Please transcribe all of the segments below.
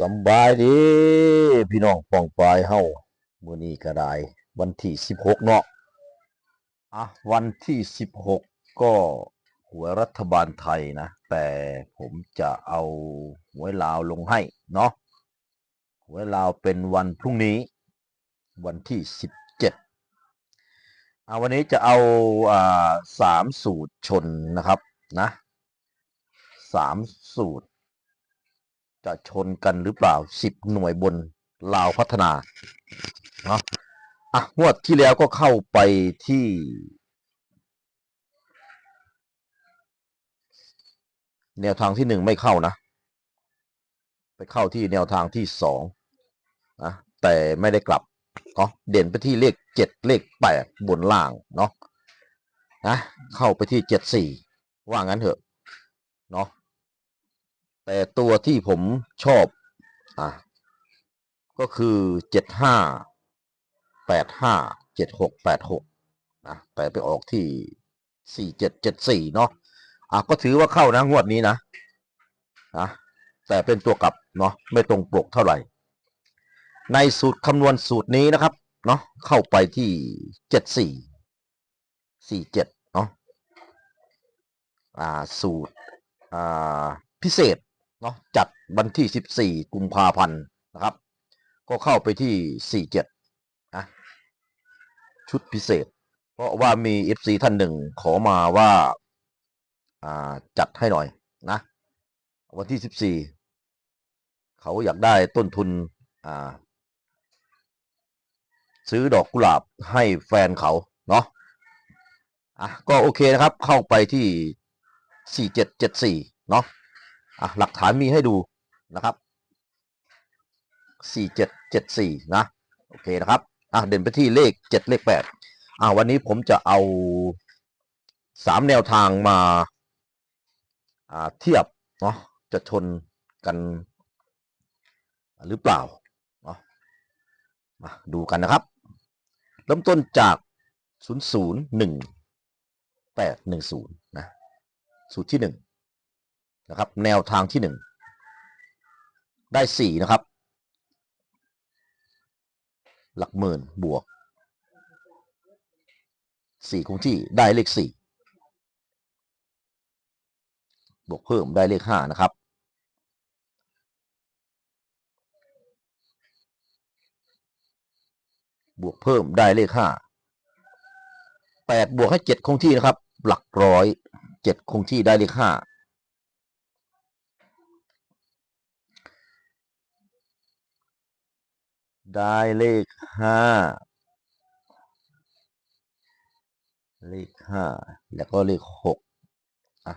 สบายดีพี่น้องปองปลายเฮามื้อนี้ก็ได้ วันที่16เนาะอะวันที่16ก็หวยรัฐบาลไทยนะ แต่ผมจะเอาหวยลาวลงให้เนาะหวยลาวเป็นวันพรุ่งนี้ วันที่17อะวันนี้จะเอาอ่าสามสูตรชนนะครับนะสามสูตร จะชนกันหรือเปล่าสิบหน่วยบนลาวพัฒนาเนาะอะงวดที่แล้วก็เข้าไปที่แนวทางที่หนึ่งไม่เข้านะ ไปเข้าที่แนวทางที่สองนะแต่ไม่ได้กลับเนาะเด่นไปที่เลขเจ็ดเลขแปดบนล่างเนาะนะเข้าไปที่เจ็ดสี่ว่างั้นเถอะเนาะ แต่ตัวที่ผมชอบอะก็คือเจ็ดห้าแปดห้าเจ็ดหกแปดหกนะแต่ไปออกที่สี่เจ็ดเจ็ดสี่เนาะอะก็ถือว่าเข้านะงวดนี้นะนะแต่เป็นตัวกลับเนาะไม่ตรงปกเท่าไหร่ ในสูตรคำนวณสูตรนี้นะครับเนาะเข้าไปที่เจ็ดสี่สี่เจ็ดเนาะอ่าสูตรอ่าพิเศษ เนาะจัดวันที่ 14 กุมภาพันธ์นะครับ ก็เข้าไปที่ 47นะชุดพิเศษ เพราะว่ามี FC ท่านหนึ่งขอมาว่าจัดให้หน่อยนะวันที่ 14 เขาอยากได้ต้นทุนซื้อดอกกุหลาบให้แฟนเขาเนาะอะก็โอเคนะครับเข้าไปที่ 4774 เนาะ อะหลักฐานมีให้ดูนะครับสี่เจ็ดเจ็ดสี่นะ โอเคนะครับอะเด่นไปที่เลขเจ็ดเลขแปดอะวันนี้ผมจะเอาสามแนวทางมาอ่าเทียบเนาะจะชนกันหรือเปล่าเนาะมาดูกันนะครับ เริ่มต้นจากศูนย์ศูนย์หนึ่งแปดหนึ่งศูนย์นะสูตรที่หนึ่ง นะครับ แนวทางที่หนึ่งได้สี่นะครับ หลักหมื่นบวกสี่คงที่ได้เลขสี่บวกเพิ่มได้เลขห้านะครับ บวกเพิ่มได้เลขห้าแปดบวกให้เจ็ดคงที่นะครับ หลักร้อยเจ็ดคงที่ได้เลขห้า ได้เลขห้าเลขห้าแล้วก็เลขหกอะ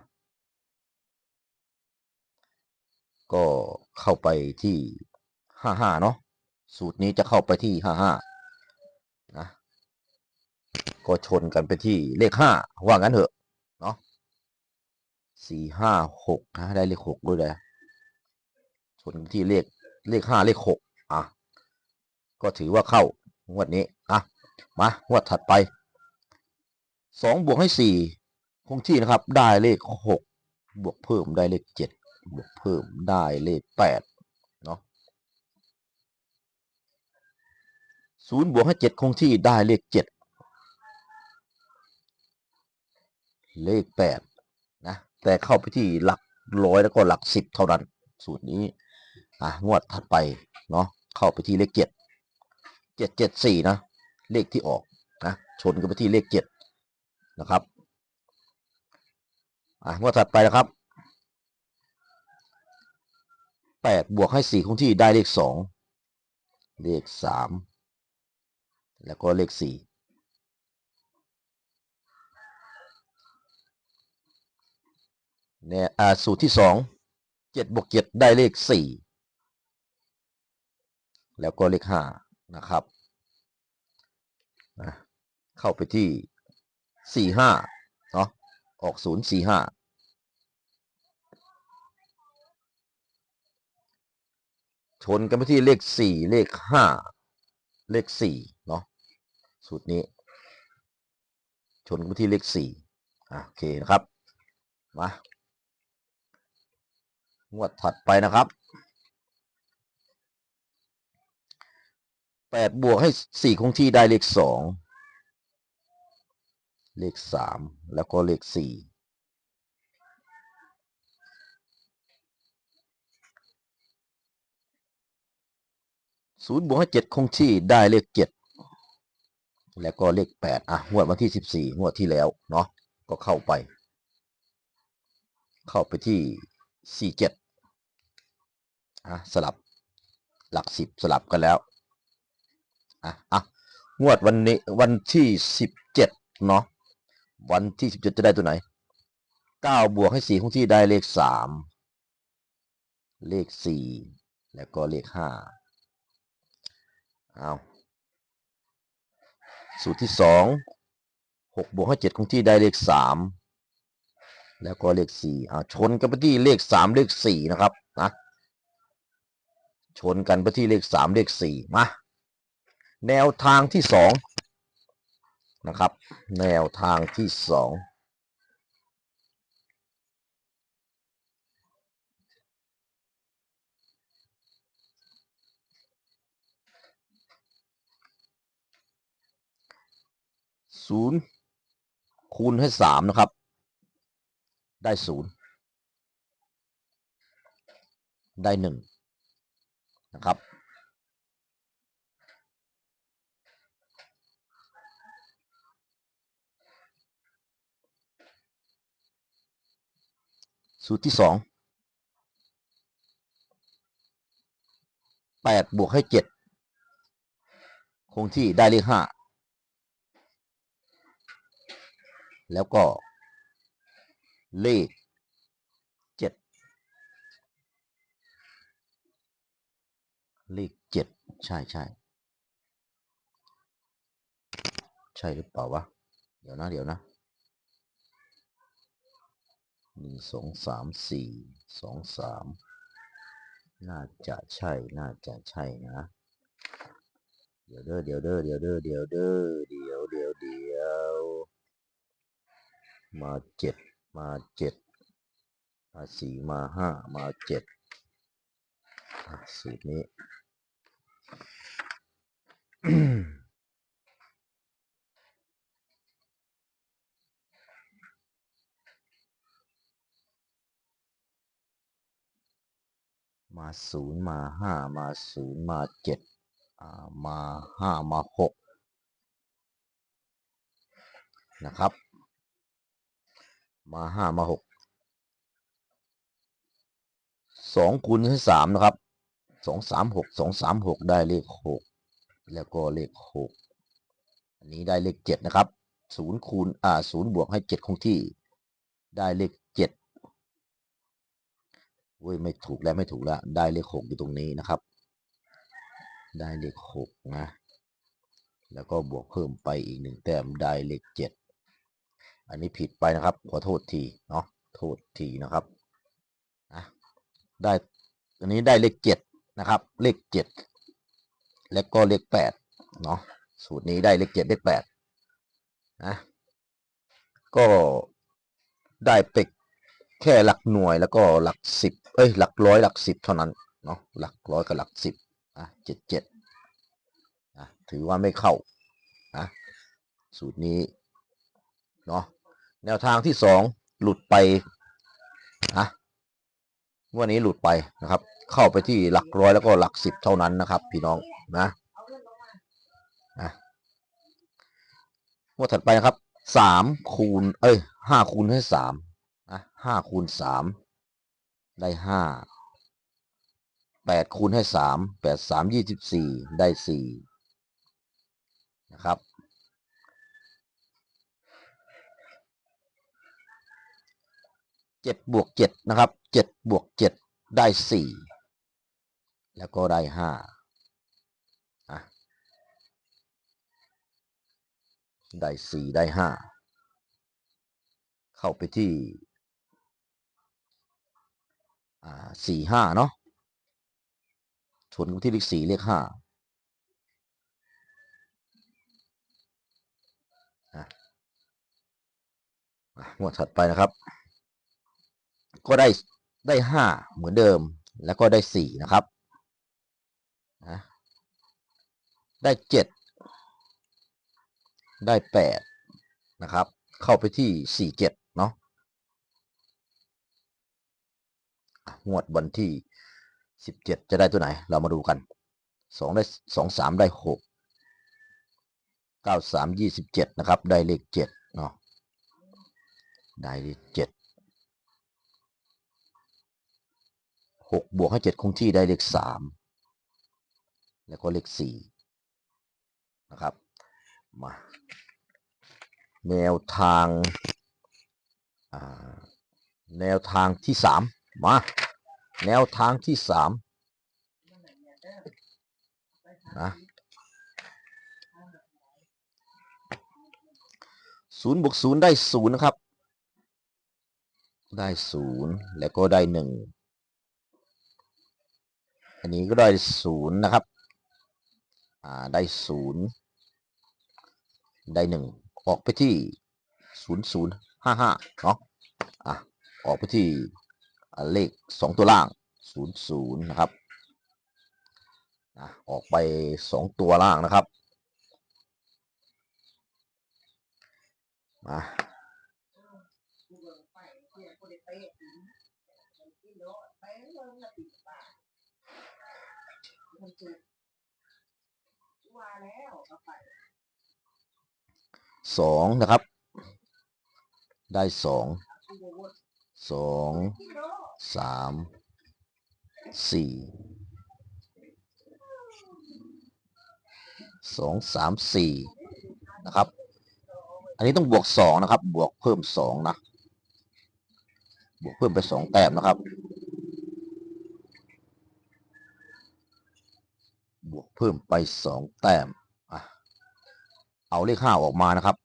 ก็เข้าไปที่ห้าห้าเนาะสูตรนี้จะเข้าไปที่ห้าห้านะก็ชนกันไปที่เลขห้าว่างั้นเถอะเนาะสี่ห้าหกนะได้เลขหกด้วยเลยชนที่เลขเลขห้าเลขหก ก็ถือว่าเข้างวดนี้อะมางวดถัดไปสองบวกให้สี่คงที่นะครับ ได้เลขหกบวกเพิ่มได้เลขเจ็ดบวกเพิ่มได้เลขแปดเนาะศูนย์บวกให้เจ็ดคงที่ได้เลขเจ็ดเลขแปดนะแต่เข้าไปที่หลักร้อยแล้วก็หลักสิบเท่านั้น สูตรนี้อะงวดถัดไปเนาะเข้าไปที่เลขเจ็ด เจ็ดเจ็ดสี่นะ เลขที่ออกนะชนกันไปที่เลขเจ็ดนะครับอะงวดถัดไปนะครับแปดบวกให้สี่คงที่ได้เลขสองเลขสามแล้วก็เลขสี่เนี่ยอ่าสูตรที่สองเจ็ดบวกเจ็ดได้เลขสี่แล้วก็เลขห้านะครับ เข้าไปที่สี่ห้าเนาะออกศูนย์สี่ห้าชนกันไปที่เลขสี่เลขห้าเลขสี่เนาะสูตรนี้ ชนกันไปที่เลขสี่อะ โอเคนะครับ มางวดถัดไปนะครับแปดบวกให้สี่คงที่ได้เลขสอง เลขสามแล้วก็เลขสี่ศูนย์บวกให้เจ็ดคงที่ได้เลขเจ็ดแล้วก็เลขแปดอะงวดวันที่สิบสี่งวดที่แล้ว เนาะก็เข้าไป เข้าไปที่สี่เจ็ดอะสลับหลักสิบสลับกันแล้วอะอะงวดวันนี้วันที่สิบเจ็ดเนาะ วันที่สิบเจ็ดจะได้ตัวไหนเก้าบวกให้สี่คงที่ได้เลขสามเลขสี่แล้วก็เลขห้าเอาสูตรที่สองหกบวกให้เจ็ดคงที่ได้เลขสามแล้วก็เลขสี่เอาชนกันไปที่เลขสามเลขสี่นะครับนะชนกันไปที่เลขสามเลขสี่มาแนวทางที่สอง นะครับ แนวทางที่สองศูนย์คูณให้สามนะครับ ได้ศูนย์ได้หนึ่งนะครับ สูตรที่สองแปดบวกให้เจ็ดคงที่ได้เลขห้าแล้วก็เลขเจ็ดเลขเจ็ดใช่ใช่ใช่หรือเปล่าวะ เดี๋ยวนะ เดี๋ยวนะ หนึ่งสองสามสี่สองสามน่าจะใช่น่าจะใช่นะ เดี๋ยวเด้อเดี๋ยวเด้อเดี๋ยวเด้อเดี๋ยวเด้อเดี๋ยวเดี๋ยวเดี๋ยวมาเจ็ดมาเจ็ดมาสี่มาห้ามาเจ็ดสูตรนี้ มาศูนย์มาห้ามาศูนย์มาเจ็ดอ่ามาห้ามาหกนะครับ มาห้ามาหกสองคูณให้สามนะครับสองสามหกสองสามหกได้เลขหกแล้วก็เลขหกอันนี้ได้เลขเจ็ดนะครับศูนย์คูณอ่าศูนย์บวกให้เจ็ดคงที่ได้เลข เว้ยไม่ถูกแล้วไม่ถูกแล้ว ได้เลขหกอยู่ตรงนี้นะครับ ได้เลขหกนะ แล้วก็บวกเพิ่มไปอีกหนึ่งแต้มได้เลขเจ็ดอันนี้ผิดไปนะครับ ขอโทษทีเนาะโทษทีนะครับนะได้อันนี้ได้เลขเจ็ดนะครับ เลขเจ็ดแล้วก็เลขแปดเนาะสูตรนี้ได้เลขเจ็ดเลขแปดนะก็ได้เป็ก แค่หลักหน่วยแล้วก็หลักสิบเอ้ยหลักร้อยหลักสิบเท่านั้นเนาะหลักร้อยกับหลักสิบอะเจ็ดเจ็ดอะถือว่าไม่เข้าอะสูตรนี้เนาะแนวทางที่สองหลุดไปอะวันนี้หลุดไปนะครับ เข้าไปที่หลักร้อยแล้วก็หลักสิบเท่านั้นนะครับ พี่น้องนะนะงวดถัดไปนะครับสามคูณเอ้ยห้าคูณให้สาม ห้าคูณสามได้ห้าแปดคูณให้สามแปดสามยี่สิบสี่ได้สี่นะครับ เจ็ดบวกเจ็ดนะครับเจ็ดบวกเจ็ดได้สี่แล้วก็ได้ห้าได้สี่ได้ห้าเข้าไปที่ สี่ห้าเนาะชนกันที่เลขสี่เลขห้าอะอะงวดถัดไปนะครับ ก็ได้ได้ห้าเหมือนเดิมแล้วก็ได้สี่นะครับนะได้เจ็ดได้แปดนะครับ เข้าไปที่สี่เจ็ดเนาะอะ งวดวันที่สิบเจ็ดจะได้ตัวไหน เรามาดูกันสองได้สองสามได้หกเก้าสามยี่สิบเจ็ดนะครับ ได้เลขเจ็ดเนาะได้เลขเจ็ดหกบวกให้เจ็ดคงที่ได้เลขสามแล้วก็เลขสี่นะครับ มาแนวทางแนวทางที่สาม มาแนวทางที่สามนะศูนย์บวกศูนย์ได้ศูนย์นะครับ ได้ศูนย์แล้วก็ได้หนึ่งอันนี้ก็ได้ศูนย์นะครับ อ่า ได้ศูนย์ได้หนึ่งออกไปที่ศูนย์ศูนย์ห้าห้าเนาะอะออกไปที่ เลขสองตัวล่างศูนย์ศูนย์นะครับอะออกไปสองตัวล่างนะครับมาสองนะครับ ได้สอง สองสามสี่สองสามสี่นะครับ อันนี้ต้องบวกสองนะครับ บวกเพิ่มสองนะ บวกเพิ่มไปสองแต้มนะครับ บวกเพิ่มไปสองแต้มอะเอาเลขห้าออกมานะครับ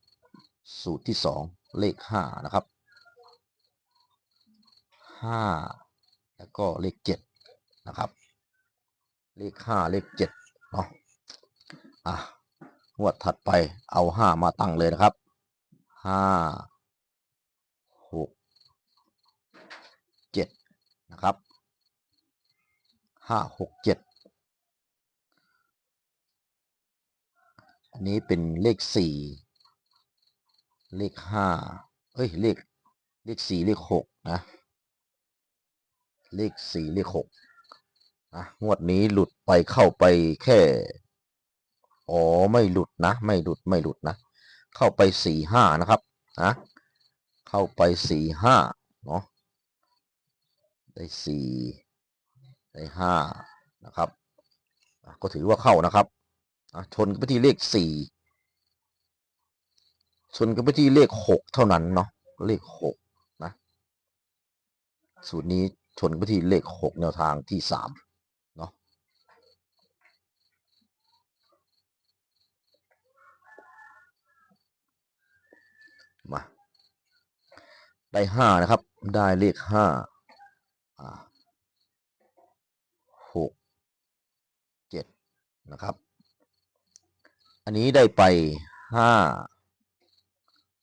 สูตรที่สองเลขห้านะครับ ห้าแล้วก็เลขเจ็ดนะครับ เลขห้าเลขเจ็ดเนาะอะงวดถัดไปเอาห้ามาตั้งเลยนะครับห้าหกเจ็ดนะครับห้าหกเจ็ดอันนี้เป็นเลขสี่เลขห้าเอ้ย เลข เลขสี่เลขหกนะ เลขสี่เลขหกนะงวดนี้หลุดไปเข้าไปแค่อ๋อไม่หลุดนะ ไม่หลุดไม่หลุดนะ เข้าไปสี่ห้านะครับนะเข้าไปสี่ห้าเนาะได้สี่ได้ห้านะครับ ก็ถือว่าเข้านะครับอะชนกันไปที่เลขสี่ชนกันไปที่เลขหกเท่านั้นเนาะเลขหกนะ สูตรนี้ ชนกันไปที่เลขหกแนวทางที่สามเนาะมาได้ห้านะครับ ได้เลขห้าหกเจ็ดนะครับ อันนี้ได้ไปห้า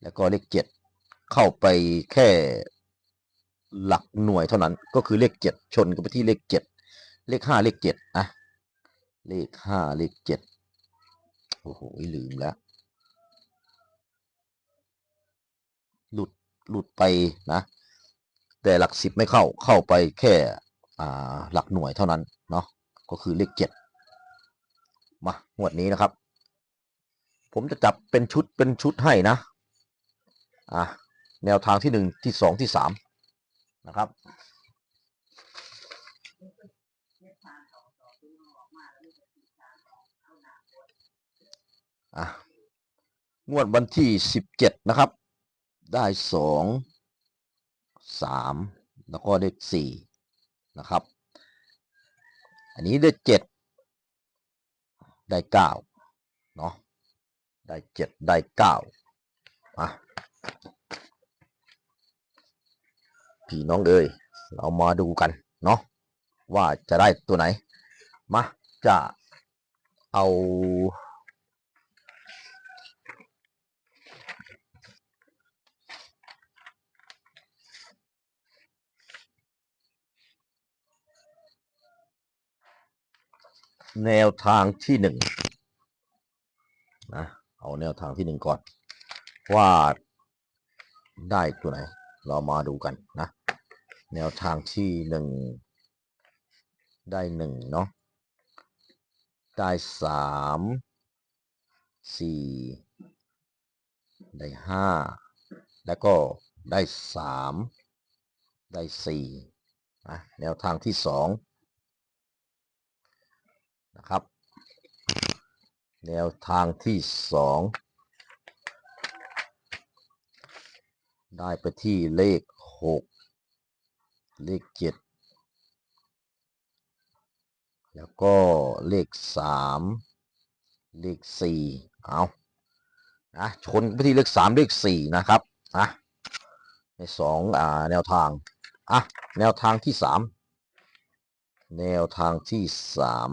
แล้วก็เลขเจ็ดเข้าไปแค่ หลักหน่วยเท่านั้นก็คือเลขเจ็ดชนกันไปที่เลขเจ็ดเลขห้าเลขเจ็ดอะเลขห้าเลขเจ็ดโอ้โหลืมแล้ว หลุดหลุดไปนะ แต่หลักสิบไม่เข้าเข้าไปแค่อ่าหลักหน่วยเท่านั้นเนาะก็คือเลขเจ็ดมางวดนี้นะครับ ผมจะจับเป็นชุดเป็นชุดให้นะอะแนวทางที่หนึ่งที่สองที่สาม นะครับ อะงวดวันที่สิบเจ็ดนะครับ ได้สองสามแล้วก็ได้สี่นะครับ อันนี้ได้เจ็ดได้เก้าเนาะได้เจ็ดได้เก้าอะ พี่น้องเอ้ยเรามาดูกันเนาะว่าจะได้ตัวไหน มาจะเอา แนวทางที่หนึ่งนะเอาแนวทางที่หนึ่งก่อน ว่าได้ตัวไหน เรามาดูกันนะ แนวทางที่หนึ่งได้หนึ่งเนาะได้สามสี่ได้ห้าแล้วก็ได้สามได้สี่นะแนวทางที่สองนะครับ แนวทางที่สองได้ไปที่เลขหก เลขเจ็ดแล้วก็เลขสามเลขสี่เอานะชนไปที่เลขสามเลขสี่นะครับนะในสองอ่าแนวทางอะแนวทางที่สามแนวทางที่สาม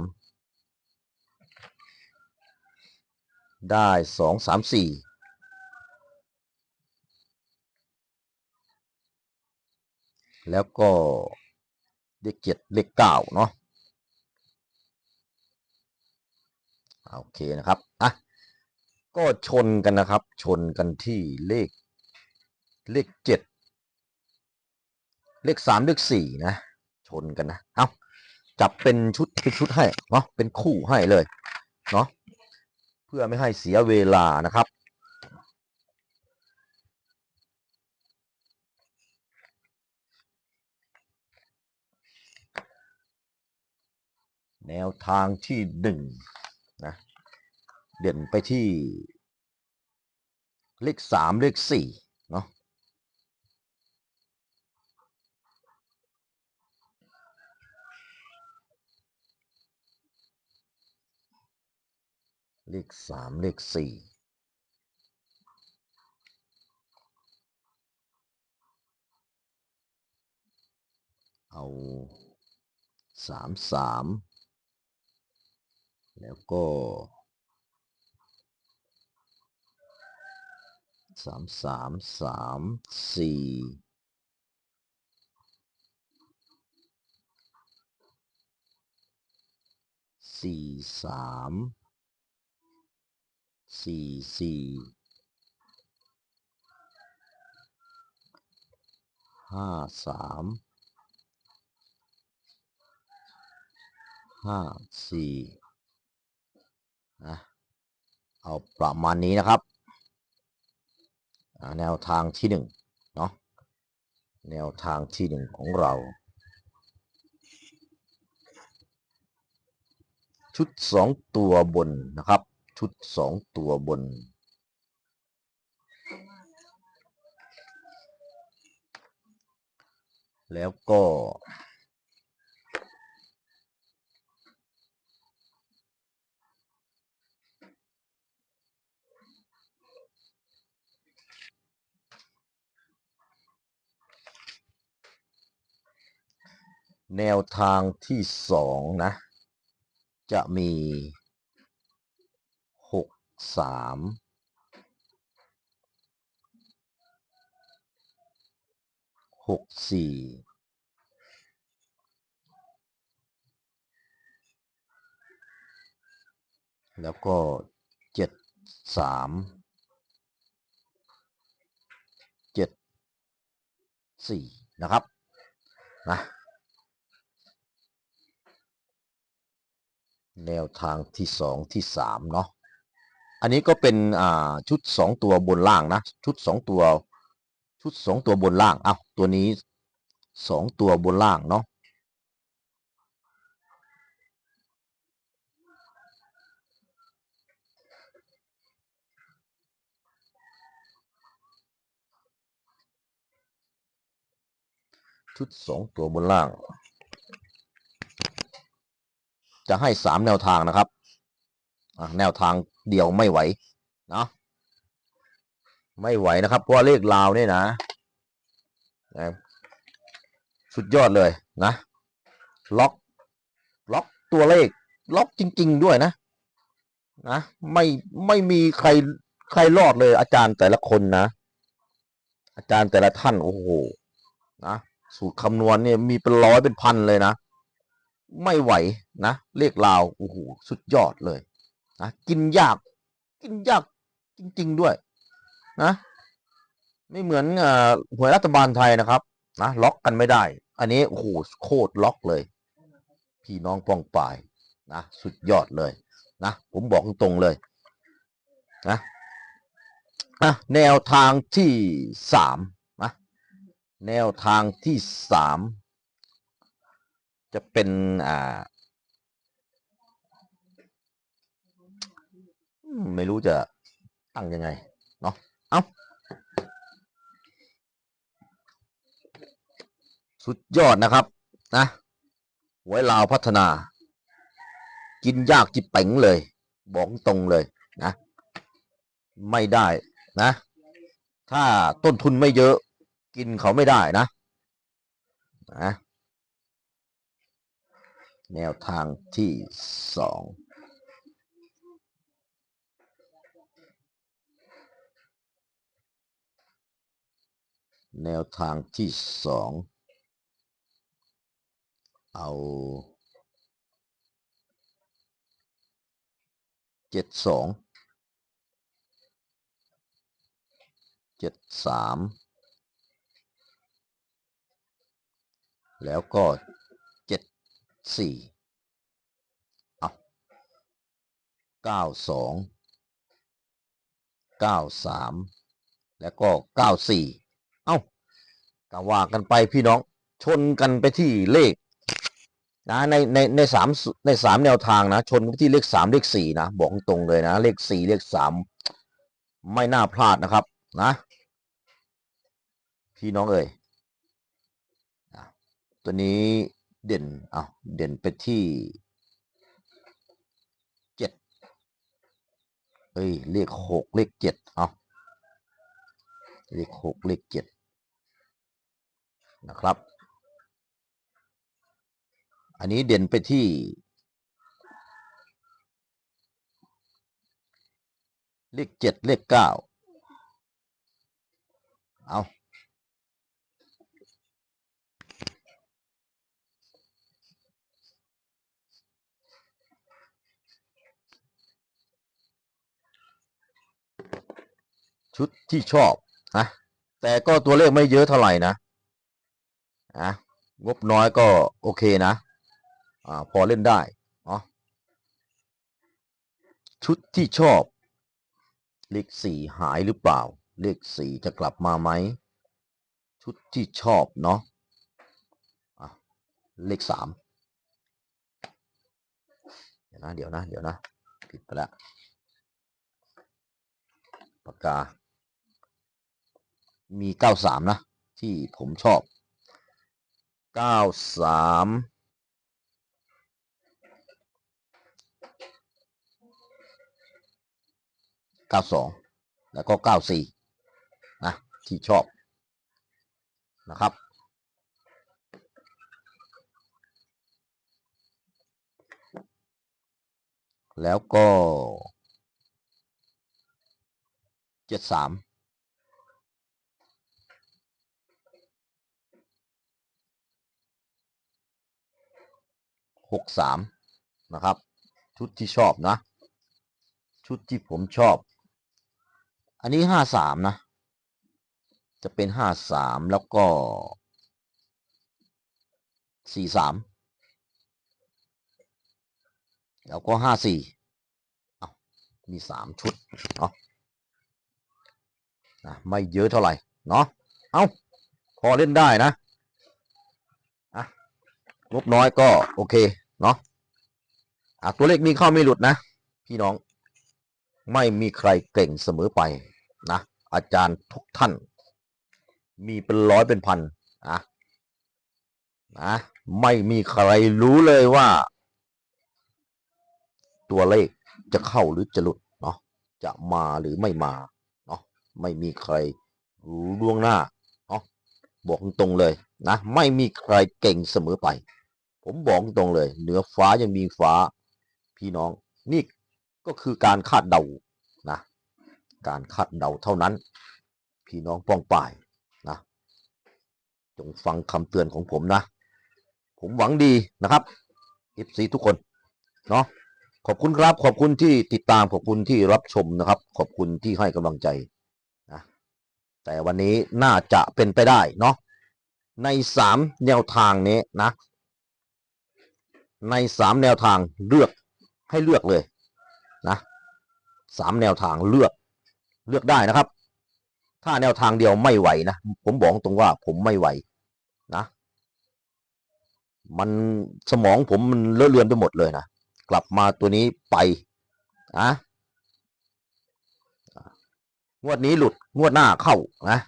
ได้สองสามสี่ แล้วก็เลขเจ็ดเลขเก้าเนาะโอเคนะครับอะก็ชนกันนะครับ ชนกันที่เลขเลขเจ็ดเลขสามเลขสี่นะ ชนกันนะเอาจับเป็นชุดเป็นชุดให้เนาะเป็นคู่ให้เลยเนาะเพื่อไม่ให้เสียเวลานะครับ แนวทางที่หนึ่งนะเด่นไปที่เลขสามเลขสี่เนาะเลขสามเลขสี่เอาสามสาม แล้วก็สามสามสามสี่สี่สามสี่สี่ห้าสามห้าสี่ นะเอาประมาณนี้นะครับ แนวทางที่หนึ่งเนาะแนวทางที่หนึ่งของเรา ชุดสองตัวบนนะครับ ชุดสองตัวบนแล้วก็ แนวทางที่สองนะ จะมีหกสามหกสี่แล้วก็เจ็ดสามเจ็ดสี่นะครับ นะ แน วทางที่สองที่สามเนาะอันนี้ก็เป็นอ่าชุดสองตัวบนล่างนะ ชุดสองตัว ชุดสองตัวบนล่างเอ้าตัวนี้สองตัวบนล่างเนาะชุดสองตัวบนล่าง จะให้สามแนวทางนะครับแนวทางเดียวไม่ไหวเนะไม่ไหวนะครับ เพราะเลขลาวเนี่ยนะนะสุดยอดเลยนะ ล็อก ล็อกตัวเลข ล็อกจริง ๆ ด้วยนะ นะไม่ไม่มีใครใครรอดเลย อาจารย์แต่ละคนนะ อาจารย์แต่ละท่านโอ้โหนะสูตรคำนวณเนี่ยมีเป็นร้อยเป็นพันเลยนะ ไม่ไหวนะ เลขลาวโอ้โหสุดยอดเลยนะกินยาก กินยากจริง ๆด้วยนะไม่เหมือนอ่อหวยรัฐบาลไทยนะครับนะล็อกกันไม่ได้ อันนี้โอ้โหโคตรล็อกเลย พี่น้องปองปายนะสุดยอดเลยนะผมบอกตรงๆเลยนะอะแนวทางที่สามนะแนวทางที่สาม จะเป็นอ่าไม่รู้จะตั้งยังไง เนาะเอาสุดยอดนะครับ นะหวยลาวพัฒนา กินยากจิบเป๋งเลย บอกตรงเลยนะ ไม่ได้นะ ถ้าต้นทุนไม่เยอะ กินเขาไม่ได้นะนะ แนวทางที่สองแนวทางที่สองเอาเจ็ดสองเจ็ดสามแล้วก็เสี่เอาเก้าสองเก้าสามแล้วก็เก้าสี่เอ้าก็ว่ากันไปพี่น้องชนกันไปที่เลขนะในในในสามในสามแนวทางนะ ชนไปที่เลขสามเลขสี่นะ บอกตรงเลยนะ เลขสี่เลขสามไม่น่าพลาดนะครับนะ พี่น้องเอ่ยตัวนี้ เด่นอะเด่นไปที่เจ็ดเอ้ยเลขหกเลขเจ็ดเอาเลขหกเลขเจ็ดนะครับ อันนี้เด่นไปที่เลขเจ็ดเลขเก้าเอา ชุดที่ชอบนะแต่ก็ตัวเลขไม่เยอะเท่าไหร่นะอะงบน้อยก็โอเคนะอ่าพอเล่นได้เนาะชุดที่ชอบ เลขสี่หายหรือเปล่า เลขสี่จะกลับมาไหม ชุดที่ชอบเนาะอะเลขสามเดี๋ยวนะ เดี๋ยวนะ เดี๋ยวนะ ผิดไปแล้วปากกา มีเก้าสามนะ ที่ผมชอบเก้าสามเก้าสองแล้วก็เก้าสี่นะ ที่ชอบนะครับแล้วก็เจ็ดสาม หกสามนะครับ ชุดที่ชอบนะ ชุดที่ผมชอบ อันนี้ห้าสามนะ จะเป็นห้าสามแล้วก็สี่สามแล้วก็ห้าสี่เอามีสามชุดเนาะไม่เยอะเท่าไหร่ เนาะเอาพอเล่นได้นะ งบน้อยก็โอเคเนาะอะตัวเลขมีเข้าไม่หลุดนะ พี่น้อง ไม่มีใครเก่งเสมอไปนะอาจารย์ทุกท่าน มีเป็นร้อยเป็นพันนะนะไม่มีใครรู้เลยว่า ตัวเลขจะเข้าหรือจะหลุดเนาะจะมาหรือไม่มาเนาะไม่มีใครรู้ล่วงหน้า บอกตรงเลยนะ ไม่มีใครเก่งเสมอไป ผมบอกตรงเลย เหนือฟ้ายังมีฟ้าพี่น้อง นี่ก็คือการคาดเดานะ การคาดเดาเท่านั้น พี่น้องป้องป่ายนะ จงฟังคำเตือนของผมนะ ผมหวังดีนะครับ FC ทุกคนเนาะขอบคุณครับ ขอบคุณที่ติดตาม ขอบคุณที่รับชมนะครับ ขอบคุณที่ให้กำลังใจ แต่วันนี้น่าจะเป็นไปได้เนาะในสามแนวทางนี้นะ ในสามแนวทางเลือกให้เลือกเลยนะสามแนวทางเลือกเลือกได้นะครับ ถ้าแนวทางเดียวไม่ไหวนะผมบอกตรงว่าผมไม่ไหวนะ มันสมองผมมันเลอะเลือนไปหมดเลยนะกลับมาตัวนี้ไปอะ งวดนี้หลุด งวดหน้าเข้านะ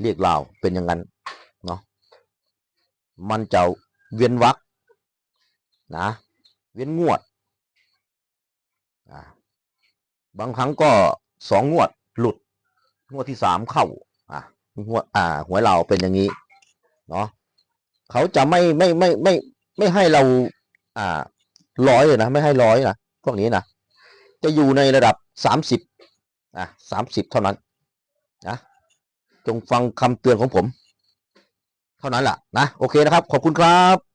เรียกเราวเป็นอย่างนั้นเนาะมันจะเวียนวักนะเวียนงวดบางครั้งก็สองงวดหลุด งวดที่สามเข้าอ่างวดอ่าหวยเราเป็นอย่างนี้เนาะเขาจะไม่ไม่ไม่ไม่ไม่ให้เรา อ่าร้อยเลยนะไม่ให้ร้อยนะ พวกนี้นะจะอยู่ในระดับสามสิบอะสามสิบเท่านั้นนะจงฟังคำเตือนของผม เท่านั้นแหละนะโอเคนะครับ ขอบคุณครับ